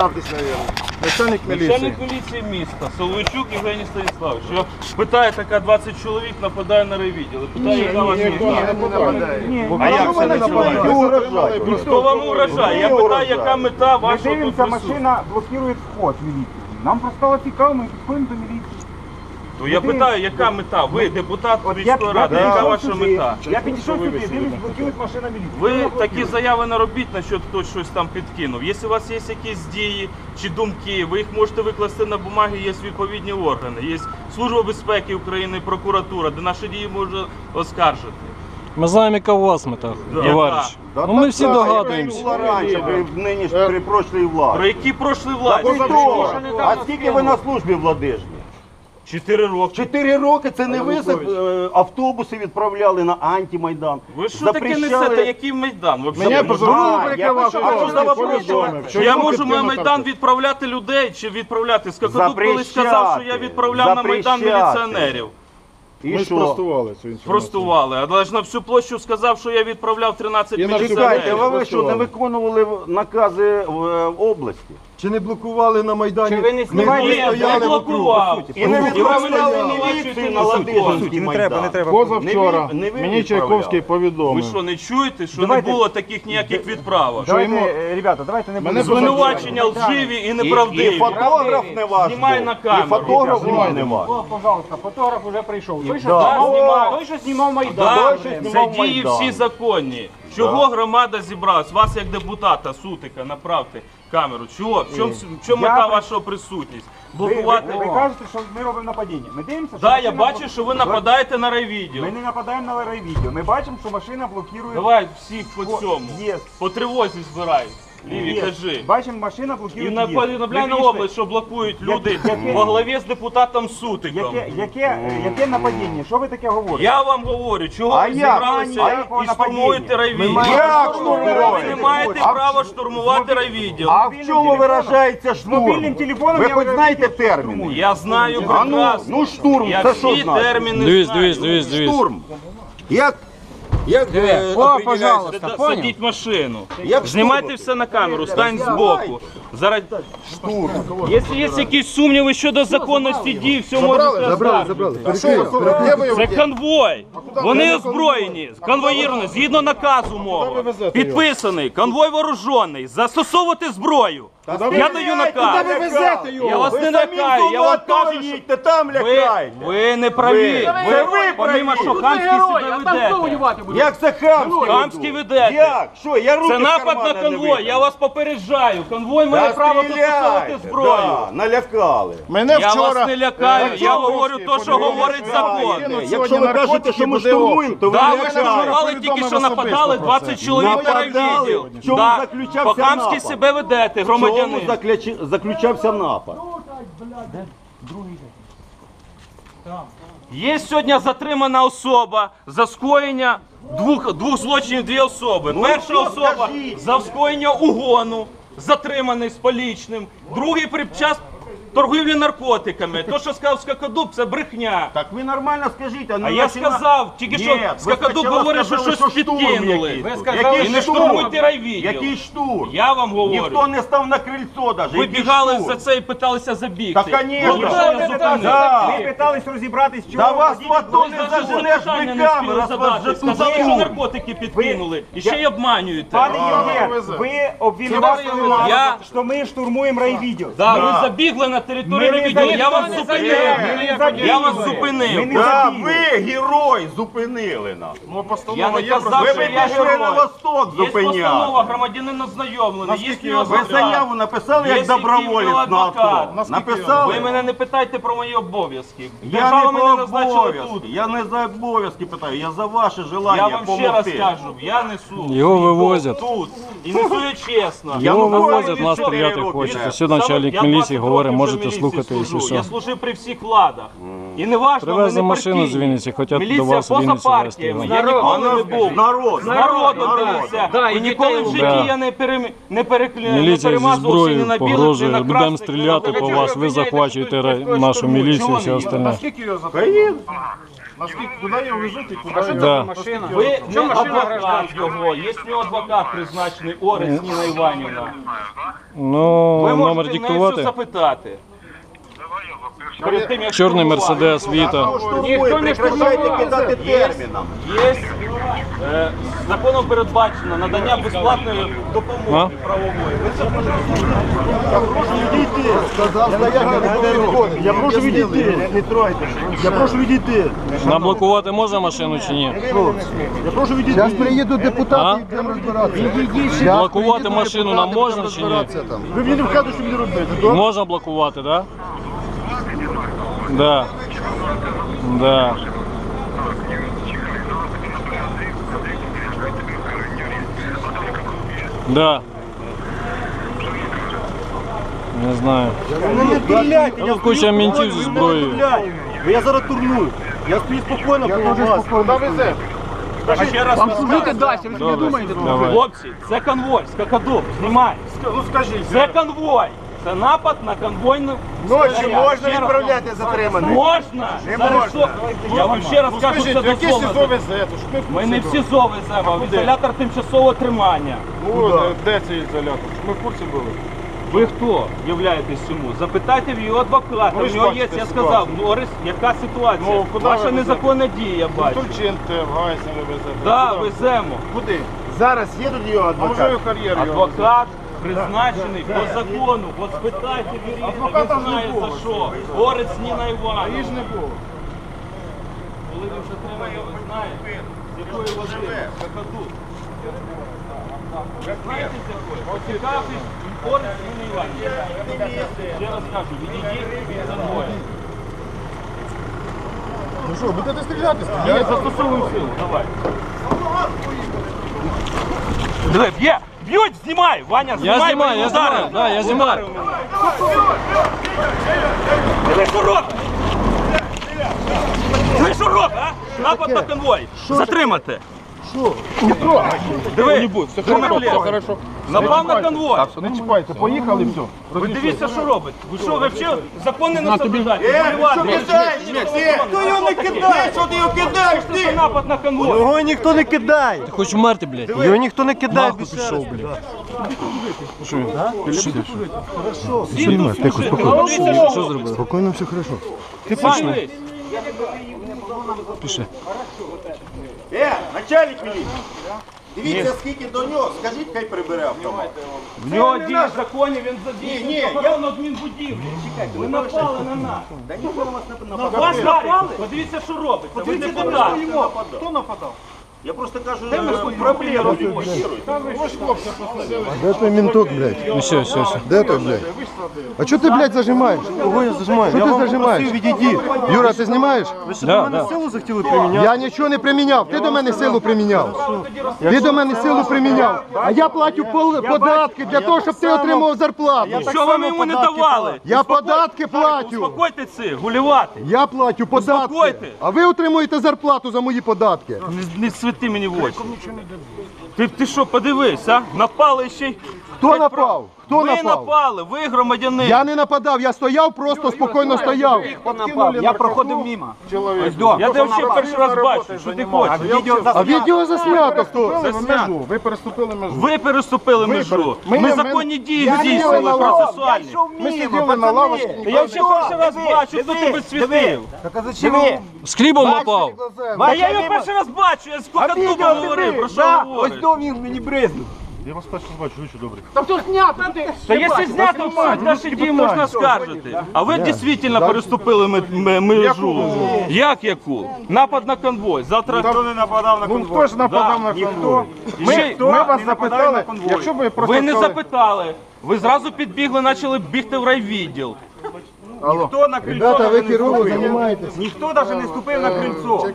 Ставтесь, наверное. Начальник міліції. Начальник міліції міста Соловичук Євгеній Станіславович. Що питає така 20 чоловік, нападає на райвідділ. І Питає, яка вас мета? не нападає. А як це нападає? називається? Хто вам урожай? Я питаю, яка мета вашого тут дивимося, присутствия? машина блокує вход в міліцію. Нам просто стало цікаво, ми підходимо до міліції. То я питаю, яка мета? Ви депутат міської ради, яка ваша мета? Я підійшов сюди, дивлюсь, блокують машина міліції. Ви такі заяви не робіть, на що хтось щось там підкинув. Якщо у вас є якісь дії чи думки, ви їх можете викласти на бумаги, є відповідні органи. Є Служба безпеки України, прокуратура, де наші дії можна оскаржити. Ми знаємо, яка у вас мета, товариш. Да Ну ми так, всі так, догадуємося. Була раніше, при нинішній при прошлій владі. Про які пройшли владі? Ви хто? А скільки ви на службі владижні? Чотири роки. Чотири роки це не ви е, автобуси відправляли на антимайдан. Ви що таке несете? Який майдан? Ви Мене взагалі? позвонили, я а що за вопрос? Я можу на майдан відправляти людей чи відправляти? Скакадуб коли сказав, що я відправляв на майдан Запрещати. міліціонерів. І Ми що? спростували цю інформацію. Простували. Але ж на всю площу сказав, що я відправляв 13 І на всю Чекайте, міліціонерів. а ви що, не виконували накази в е, області? Чи не блокували на Майдані? Чи ви не? Ні, я стояли блокував. І не ви відправляли мене міліцію на. Ладижинський Не треба, не треба. Позавчора Не ви- не ви мені. Чайковський Ви повідомив. що, не чуєте, що Давайте. не було таких ніяких відправок? Давайте, йому- е, ребята, давайте не будемо. Звинувачення лживі і неправдиві. і фотограф не ваш. Знімай на камеру. І фотограф не ваш. О, пожалуйста, фотограф уже прийшов. Той, що Да. знімав, Знімав. той, що знімав Майдан. Це дії всі законні. Чого громада зібралась? Вас як депутата, сутика, направте камеру. Чого? В чому, в чому Я мета при- ваша присутність? Ви, ви, Блокувати? ви кажете, що ми робимо нападіння. Ми дивимося, що Да, я машина бачу, блок- що ви нападаєте на райвідділ. Ми не нападаємо на райвідео. Ми бачимо, що машина блокує. Давай всіх по О, цьому. Є. По тривозі збирай. Ліві, кажи. Бачимо, машина блокує. І на в'їзд. повідомляй Ви на вийшли. область, що блокують люди яке- во главі з депутатом Сутиком. Яке, яке, яке нападіння? Що ви таке говорите? Я вам говорю, чого А ви як? зібралися А якого і штурмуєте нападіння? райвідділ? Як Ви не маєте А права штурмувати райвідділ. А в чому виражається мобільним телефоном Ви я хоч знаєте відео терміни? Я знаю А ну, прекрасно. ну штурм, Я це що всі значить? терміни Дивись, знаю. дивись, дивись, дивись. Штурм. Як? Як е, О, пожалуйста, понял? Садіть машину. Як Знімайте все на камеру, стань збоку. Зараз, Штурм. якщо є якісь сумніви щодо законності дій, все можете Забрали, забрали. Це конвой. Вони озброєні, конвоїровані, згідно наказу мого. Підписаний, конвой вооружений, застосовувати зброю. Я даю наказ. ви везете його? Я вас не лякаю, я вам кажу, що їдьте, там ви, ви не праві. Це ви помимо, праві. що хамські себе ведете. Як це хамське? Хамські ведете. Як? Що, я руки Це з напад кармана на не конвой, витягну? я вас попереджаю. Конвой має Та право стріляйте, зброю. да, налякали. Мене Я вчора... вас не лякаю, я говорю то, що говорить закон. Якщо ви кажете, наркотики, що ми буде штурмуємо, то ви Да, ви лякаєте. штурмували тільки що нападали 20 чоловік на Нападали. В чому Да. заключався По-хамськи напад? себе ведете, В чому громадянин. заключ- заключався напад? Є сьогодні затримана особа за скоєння двох, двох злочинів дві особи. Ну, Перша особа за скоєння угону, затриманий з полічним. Другий при час торгівлі наркотиками. То, що сказав Скакодуб, це брехня. Так ви нормально скажіть, а не А я почина- сказав, тільки що ви Скакадуб спочатку говорить, що сказали, щось штурм підкинули. якийсь тут. сказали, Який і не штурм? штурмуйте райвідділ. Який штурм? Я вам говорю. Ніхто не став на крильцо навіть. Ви бігали за це і питалися забігти. Та, конечно. От Ви що я Ви зупинив. Да. питались розібратись, чого Та вас в АТО не заженеш биками, раз вас вже тут Сказали, що наркотики підкинули. І ще й обманюєте. Пане. Євген, ви нас, Я- що ми штурмуємо райвідео. Да, ви забігли на територію Ми не. Я вас зупинив. Я вас зупинив. Да, ви герой зупинили нас. Ну, Я не казав, Ви що б я пішли на герой. восток Є постанова, громадянин ознайомлений. Є його Ви заяву написали як доброволець на адвокат. Наскільки Написали? Ви мене не питайте про мої обов'язки. Я Держава не мене про назначила обов'язки. тут. Я не за обов'язки питаю, я за ваше желання Я вам ще раз помогти. кажу, я несу. Його вивозять. тут. І несу я чесно. Його ну, вивозять, нас стріляти хочете. вже. Все начальник міліції говорить, років можете слухати, служу. якщо Я служив при всіх владах. І не важно, Привезли ми не машину з партійні. Вінниці, хочуть до Міліція вас в поза Вінницю вести. Я ніколи не був. народ, З народом народ. дивився. І ніколи в житті Да. я не перем- не перекля... не Міліція зі перемазувався ні зброєю на білих, ні погрожує, на будемо красних, ні стріляти по вас, ви захвачуєте нашу міліцію і все остальне. Поїду. Наскільки куди його везуть і куди Да. Ви не адвокат його, є адвокат призначений Орець Ніна Іванівна. Ну, Ви номер можете неї все диктувати. запитати. Перед тим, як Чорний штурмувати. Мерседес, Віта. Ніхто не прекращайте кидати терміном. Є е, законом передбачено надання безплатної допомоги А? правової. Ви це можете Я прошу відійти. Не тройте. Я прошу відійти. Наблокувати можна машину чи ні? Я прошу відійти. Зараз приїдуть А? депутати і будемо розбиратися. Блокувати машину нам можна чи ні? Ви мені не вказуєте, що мені робити. Можна блокувати, да? Да. Да. Да. Не знаю. Ну не стріляйте, я Тут куча ментів зі зброєю. Я зараз турну. Я стою спокійно коло вас. Куди везе? А ще раз вам служити далі. Добре. Давай. Хлопці, це конвой, скакадук, знімай. Ну скажіть. Це конвой. Це напад на конвойну. Ночі снаряд. можна Ще раз. відправляти затриманих? Можна! Не Зараз можна. що? Я вам ще раз кажу, Скажіть, що яке дозволено. СІЗО везе? То Ми не в СІЗО веземо, а в ізолятор тимчасового тримання. Ну, де цей ізолятор? Ми в курсі були. Ви хто являєтесь цьому? Запитайте в його адвоката. Ну, ви ж нього є, бачите я ситуацію. сказав, Норис, яка ситуація? Ну, куди Ваша ви незаконна дія, я бачу. Тульчинте, в Гайсі ви везете. Так, Куди? веземо. Куди? Зараз їдуть його А може адвокат. ви кар'єру його везете? Адвокат призначений по закону. От спитайте Адвоката він не знає було. за що. Горець Ніна Івановна. Її ж не було. Коли він затриманий, ви знаєте, з якої води? Какаду. Ви знаєте з якої? Поцікавтесь, Горець Ніна Іванівна. Ще раз кажу, відійдіть від конвоя. Ну що, будете стріляти? Я Стріляйте. застосовую силу, давай. Диви, б'є! Б'ють, знімай! Ваня, знімай! Я знімаю, мені я знімаю, да, я знімаю. Диви, що що робить, а? Напад на конвой. Затримати. Що? Диви, Все хорошо. Напав на конвой. Не чіпайте, поїхали, все. Ви дивіться, що робить. Ви що, ви взагалі закони не соблюдаєте? Е, Воювати. Хто його не кидає? Що ти його кидаєш? Що це напад на конвой? Його ніхто не кидає. Ти хочеш вмерти, блядь? Його ніхто не кидає. Нахуй пішов, блядь. Всі тут служити. Подивіться, Що зробив? Спокійно, все хорошо. Ти. Пішли. Е, начальник міліції. Дивіться, скільки до нього, скажіть, хай прибере автомат. В нього діє в законі, він. Ні, ні, охорону адмінбудівлі. Ви напали на нас. Да ніхто на вас не На нападав. вас напали? Подивіться, що робиться. Ви депутат. Хто нападав? Я просто кажу, проблему. Де той менток, блядь? Ну все, все, все. Де той, блядь? А чого ти, блядь, зажимаєш? Кого я зажимаю? Ти вам зажимаєш? Юра, ти знімаєш? Да, до мене да. силу захотіли приміняти? Я нічого не приміняв. Ти до мене силу приміняв. Ти до мене силу приміняв. А я платю пол- податки для того, щоб ти отримав зарплату. Що вам йому не давали? Я податки платю. Успокойте цих, гулювати. Я платю податки. Успокойте. А ви отримуєте зарплату за мої податки. Не, не світи мені в очі. Ти, ти що, подивись, а? Напали ще й... Хто напав? Хто ви напав? напали, ви громадянин. Я не нападав, я стояв, просто спокійно стояв. Я проходив мимо. Я тебе ще перший раз бачу, що ти хочеш. А відео заснято хто? Заснято. Ви переступили межу. Ви переступили межу. Ми- законні дії здійснили процесуальні. Ми сиділи на лавочці. Я ще перший раз бачу, хто тебе світив. З хлібом напав. Та я його перший раз бачу, я з Кокатубом говорив, про що говориш? він мені бризнув. Я вас перше бачу, ви що добре. Та якщо знято все, наші дії можна скаржити. А ви дійсно переступили ми- межу. Як яку? Напад на конвой. Завтра Хто не нападав на Ну конвой? хто ж нападав на ніхто. конвой? Ми, вас не нападає запитали, на конвой. якщо б ви просто ви не сказали- запитали. Ви зразу підбігли, почали бігти в райвідділ. Ніхто на крильцо Ребята, ви навіть не ступив. займаєтесь. Ніхто навіть не ступив на крильцо.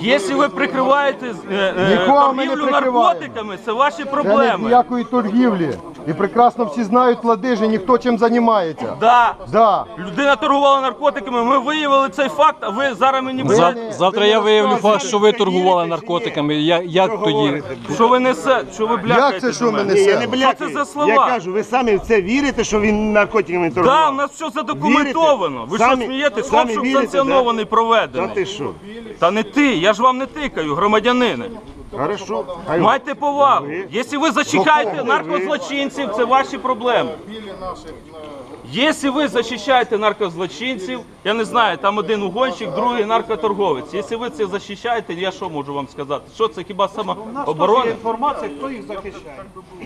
Якщо ви прикриваєте е, е, Нікого ми не торгівлю прикриваємо. наркотиками, це ваші Це не проблеми. ніякої торгівлі. І прекрасно всі знають ладижі, ніхто чим займається. Да. Да. Людина торгувала наркотиками, ми виявили цей факт, а ви зараз мені Ви будете... Завтра ви я виявлю факт, що ви торгували наркотиками. Я, як тоді? говорите. Що ви несе? Що ви? Як це, що ми мене? Ні, я не несемо? Що це за слова? Я кажу, ви самі в це вірите, що він наркотиками торгував? Да, у нас все задокументовано. Ви Самі- що смієтесь? самі Обшук вірите, санкціонований, Та проведений. ти що? Та не ти, я ж вам не тикаю, громадянини. Хорошо. Майте повагу. Якщо ви зачекаєте наркозлочинців, це ваші проблеми. Якщо ви захищаєте наркозлочинців, я не знаю, там один угонщик, другий наркоторговець. Якщо ви це захищаєте, я що можу вам сказати? Що це хіба самооборона? інформація, хто їх захищає.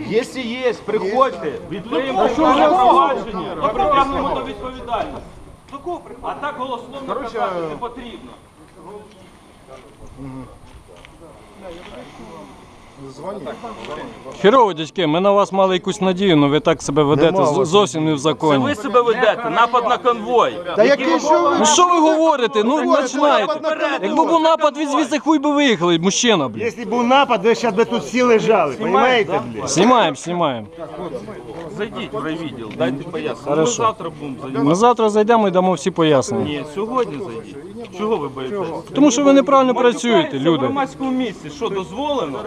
Якщо є, приходьте, відкриємо провадження і притягнемо до відповідальності. А так голословно казати не потрібно. Угу. Херово, дядьки, ми на вас мали якусь надію, але ви так себе ведете з- зовсім не в Це законі. ви себе ведете, напад на конвой. Та який що ви? Ну що ви говорите? Ну починаєте. Якби був напад, ви звідси хуй би виїхали, мужчина, блядь. Якщо був напад, ви зараз би тут всі лежали, розумієте, блядь? Знімаємо, знімаємо. Зайдіть в райвідділ, дайте пояснення. Ми завтра будемо займатися. Ми завтра зайдемо і дамо всі пояснення. Ні, сьогодні зайдіть. Чого ви боїтесь? Тому що ви неправильно працюєте, В люди. громадському місці, що дозволено?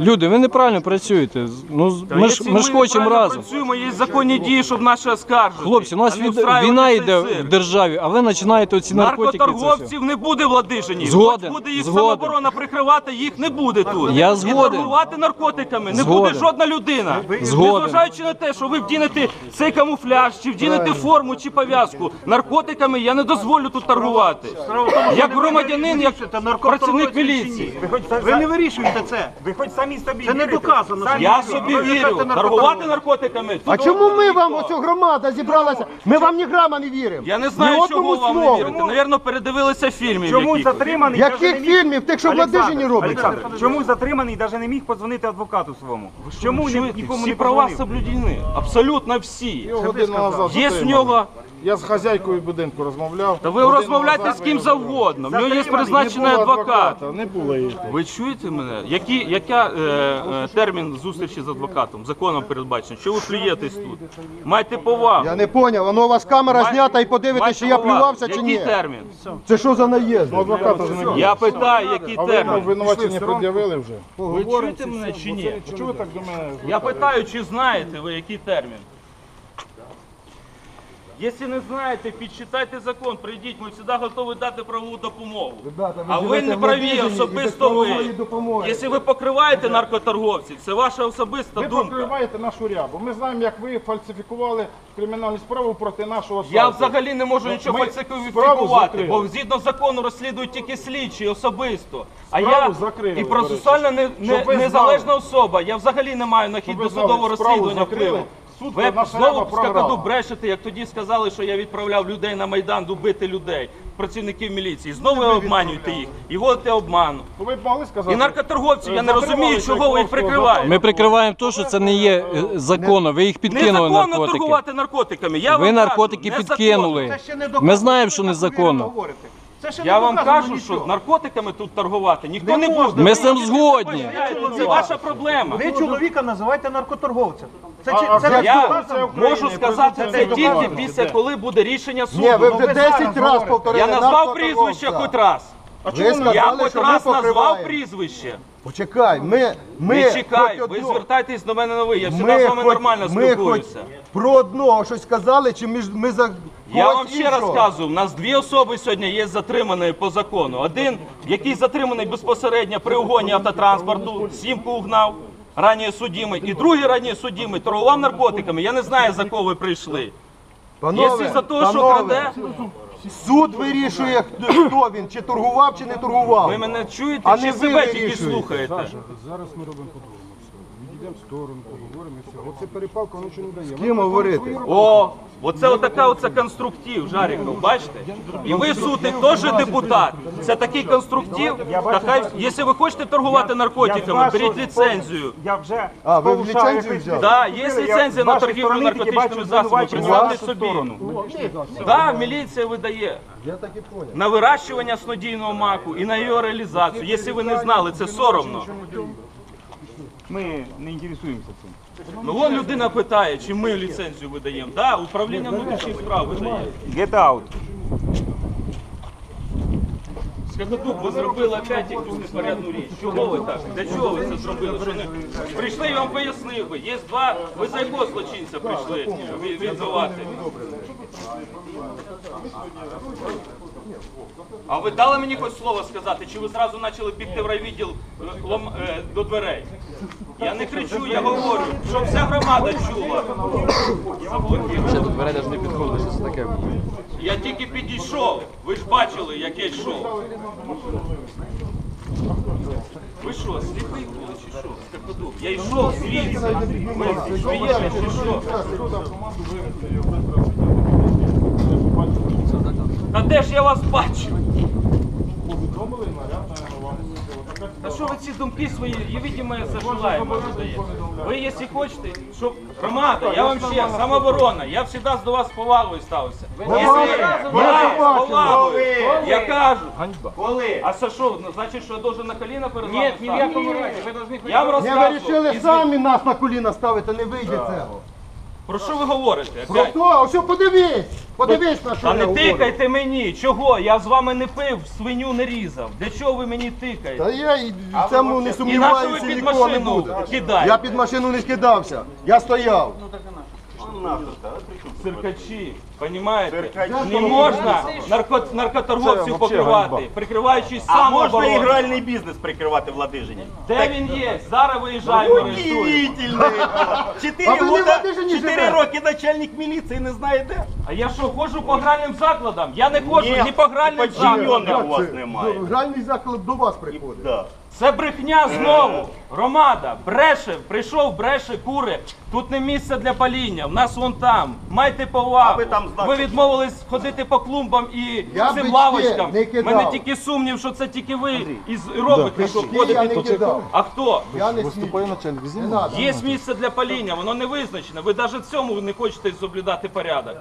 Люди, ви неправильно працюєте. Ну ми ж ми ж хочемо разом. Працюємо, є законні дії, щоб наші оскаржити. Хлопці, у нас а не від- встраювати війна цей йде цирк. в державі, а ви починаєте оці наркотики. це все. Наркоторговців не буде в Ладижині. Згоден, Хоч буде їх згоден. самооборона прикривати, їх не буде тут. Я І згоден. торгувати наркотиками не Згоден. буде жодна людина. Згоден. Незважаючи на те, що ви вдінете цей камуфляж, чи вдінете форму, чи пов'язку. Наркотиками я не дозволю тут торгувати. Як громадянин, як працівник міліції. Ви не вирішуєте це. Ви хоч самі собі Це не доказано. що Я собі вірю. Торгувати наркотиками. А чому ми вам, оця громада зібралася? Ми вам ні грама не віримо. Я не Ні знаю, одному вам не слову. вірити. Навірно, передивилися фільмів. Чому якихось. затриманий? Яких не міг- фільмів? Тих, що в Олександр, Ладижині робиться? Олександр, Чому затриманий навіть не міг подзвонити адвокату своєму? Чому ні- Чуєте, нікому всі не права подзвонив? соблюдені. Абсолютно всі. Є в нього. Я з хазяйкою будинку розмовляв. Та ви розмовляйте з ким завгодно. В нього є призначений адвокат. Не було їх. Ви чуєте мене? Які, яка е, е, термін зустрічі з адвокатом? Законом передбачено. Що ви плюєтесь тут? Майте повагу. Я не поняв, воно у вас камера знята і подивитесь, майте чи я повагу. плювався чи ні. Який термін? Це що за наїзд? Адвоката ж не було. Я питаю, який А ви термін? обвинувачення пред'явили вже? Ви чуєте мене чи ні? Чого ви так до мене? Я питаю, чи знаєте ви, який термін? Якщо не знаєте, підчитайте закон, прийдіть, ми завжди готові дати правову допомогу. Ребята, А ви не праві, особисто ви. Якщо ви покриваєте наркоторговців, це ваша особиста Ви думка. покриваєте нашу рябу. Ми знаємо, як ви фальсифікували кримінальну справу проти нашого Я взагалі не можу нічого ми фальсифікувати, бо згідно закону розслідують тільки слідчі особисто. А Справу я закрили, і процесуальна не, не, незалежна особа. Я взагалі не маю на хід досудового розслідування впливу. Суд Ви знову скакаду брешете, як тоді сказали, що я відправляв людей на Майдан убити людей, працівників міліції. Знову ви обманюєте їх і вводите обману. Ви б могли сказати? І наркоторговців, я не розумію, чого ви їх прикриваєте. Ми прикриваємо те, що це не є е, законно. Ви їх підкинули Незаконно наркотики. торгувати наркотиками. Я Ви вам наркотики підкинули. Ми знаємо, що незаконно. Я вам кажу, що наркотиками тут торгувати ніхто не буде. Ми з цим згодні. Це ваша проблема. Ви чоловіка називаєте наркоторговцем. Це, чи- А- це а не Я можу сказати це тільки після коли буде рішення суду. Ні, ви вже 10 зараз разів повторили. Я назвав наркоторговця. прізвище хоч раз. Ви Я сказали, хоч що ми раз назвав покриваємо. прізвище. Почекай, ми, ми Не чекай, хоч ви одно- звертайтесь до мене на ви. Я ми завжди з вами хоч- нормально ми хоч спілкуюся. про одного щось сказали, чи між, ми за Я когось вам ще іншого? розказую, у нас дві особи сьогодні є затримані по закону. Один, який затриманий безпосередньо при угоні автотранспорту, сімку угнав, раніше судимий. І другий раніше судимий торгував наркотиками. Я не знаю, за кого ви прийшли. Панове, Якщо за те, що панове, краде, Суд вирішує, хто хто він, чи торгував, чи не торгував. ви мене чуєте, А чи не ви себе тільки вирішуєте. слухаєте? Зараз ми робимо по-другому. Відійдемо в сторону, поговоримо і все. Оце перепалка, воно нічого не дає. З ким говорити? О, оце отака оце конструктив, Жаріков, бачите? І ви, сутик, теж депутат. Це такий конструктив. Та хай, якщо ви хочете торгувати наркотиками, беріть ліцензію. Я вже А, ви в повишаю ліцензію взяли? Да, є ліцензія на торгівлю наркотичними засобами. Представте собі. Да, міліція видає Я так і поняв. на вирощування снодійного маку і на його реалізацію. Якщо ви не знали, це соромно. Ми не інтересуємося цим. Ну вон людина питає, чи ми ліцензію видаємо. Да, управління внутрішніх справ видає. Get out. Скакотук, ви зробили опять якусь непорядну річ. Чого ви так? Для чого ви це зробили? Що не... Прийшли, я вам пояснив би. Є два, ви за якого злочинця прийшли від- відбивати? А ви дали мені хоч слово сказати, чи ви зразу почали бігти в райвідділ е, лом- е, до дверей? Я не кричу, я говорю, щоб вся громада чула. Ще до дверей навіть не підходили, що це таке. Я тільки підійшов. Ви ж бачили, як я йшов. Ви що, сліпий були чи що? Я йшов звідси. Ви смієте чи що? Та де ж я вас бачив? Та що ви ці думки свої, і видимо, заживаємо? Ви, якщо хочете, щоб громада, я вам ще самооборона, я завжди до вас з повагою ставився. Я з повагою, я кажу, Коли? а це що, ну, значить, що я должен на коліна перед вами Ні, ні в якому разі, ви должны Я вам Не розказую. вирішили самі нас на коліна ставити, не вийде цього. Про що ви говорите? Про Опять? то, ось подивись, подивись на що Та я не говорю. тикайте мені, чого? Я з вами не пив, свиню не різав. Для чого ви мені тикаєте? Та я і в цьому не І нащо ви сумніваюся, під ніколи не машину буду. кидаєте? Я під машину не скидався, я стояв. Циркачі, понімаєте? Циркачі. Не можна нарко... наркоторговців покривати, прикриваючись А можна самообороною. ігральний бізнес прикривати в Ладижині? Де він є? Зараз виїжджаємо, реєструємо. Удивительно. Чотири ви не в года- Ладижині чотири живете? роки начальник міліції не знає де. А я що, ходжу по гральним закладам? Я не ходжу ні по гральним подчинених закладам. у вас немає. ну, Гральний заклад до вас приходить. Да. Це брехня знову. Громада, бреше, прийшов, бреше, кури. Тут не місце для паління. В нас вон там. Майте повагу. А ви там знаєте. Ви відмовились ходити по клумбам і Я цим бички лавочкам. не кидав. Мене тільки сумнів, що це тільки ви із робите, що я ходите не тут. кидав. А хто? Я не смію. начальник, Не надо. Є місце для паління, воно не визначене. Ви навіть в цьому не хочете соблюдати порядок.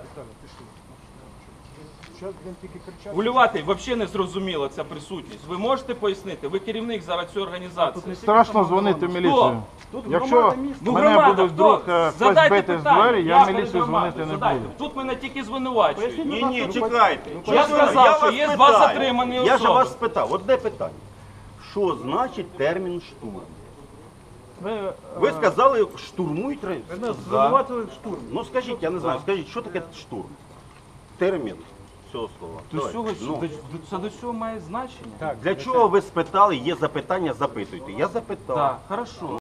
Гулювати взагалі не зрозуміло ця присутність. Ви можете пояснити? Ви керівник зараз цієї організації. Страшно дзвонити в міліцію. Якщо Ну, мене громада, хто? вдруг е, хтось Задайте бити з питання. двері, я в міліцію громадою дзвонити не задайте. буду. Тут мене тільки звинувачують. Ні, ні, чекайте. Я сказав, що вас є два питаю. затримані Я ж особи. вас спитав, одне питання. Що значить термін штурм? Ви сказали, штурмують рейс. Звинуватили в штурм. Ну скажіть, я не знаю, скажіть, що таке штурм? Термін цього слова. До цього, Ну, до- це до цього має значення? Так, Для чого ви спитали, є запитання, запитуйте. Я запитав. так, хорошо.